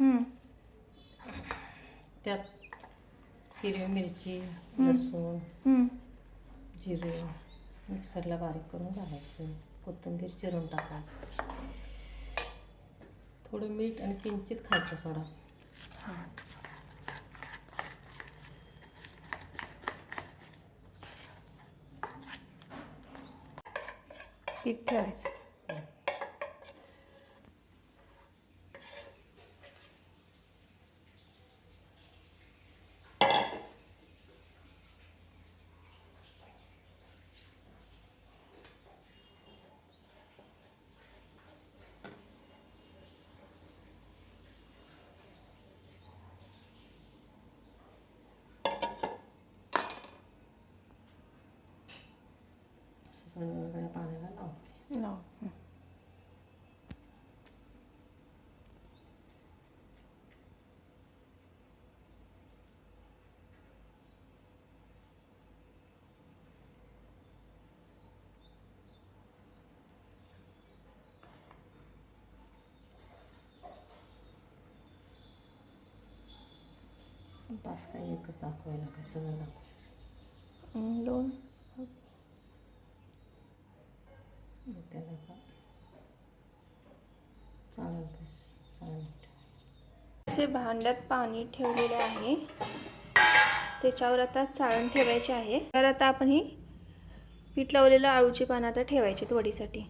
हम्म. त्यात हिरवी मिरची लसूण. जिरे मिक्सरला बारीक करून घालायचं. कोथिंबीर चिरून टाकायची. थोडं मीठ आणि किंचित खायचं सोडा. पीठ ठेवायचं. se ne deve avere pane dall'occhio. No. Başka yakıt da koyla kasanına koysun. Hmm, doğru. त्याला का? चालेल बस चालेल. असे भांड्यात पाणी ठेवलेले आहे. त्याच्यावर आता चाळण ठेवायची आहे. तर आता आपण ही पीठ लावलेलं आळूची पानं आता ठेवायची वडीसाठी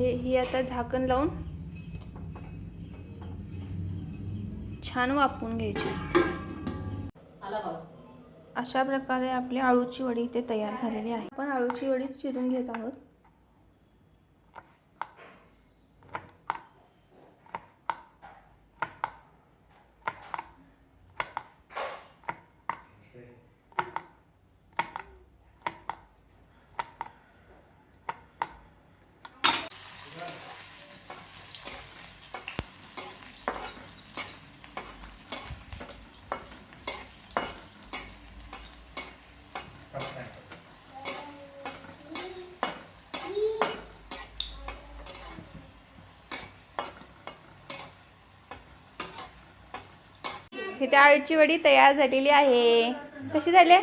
आणि ही आता झाकण लावून छान वाफवून घ्यायची. अशा प्रकारे आपली आळूची वडी इथे तयार झालेली आहे. आपण आळूची वडी चिरून घेत आहोत. इथे आळूची वडी तयार झालेली आहे. कशी झाली?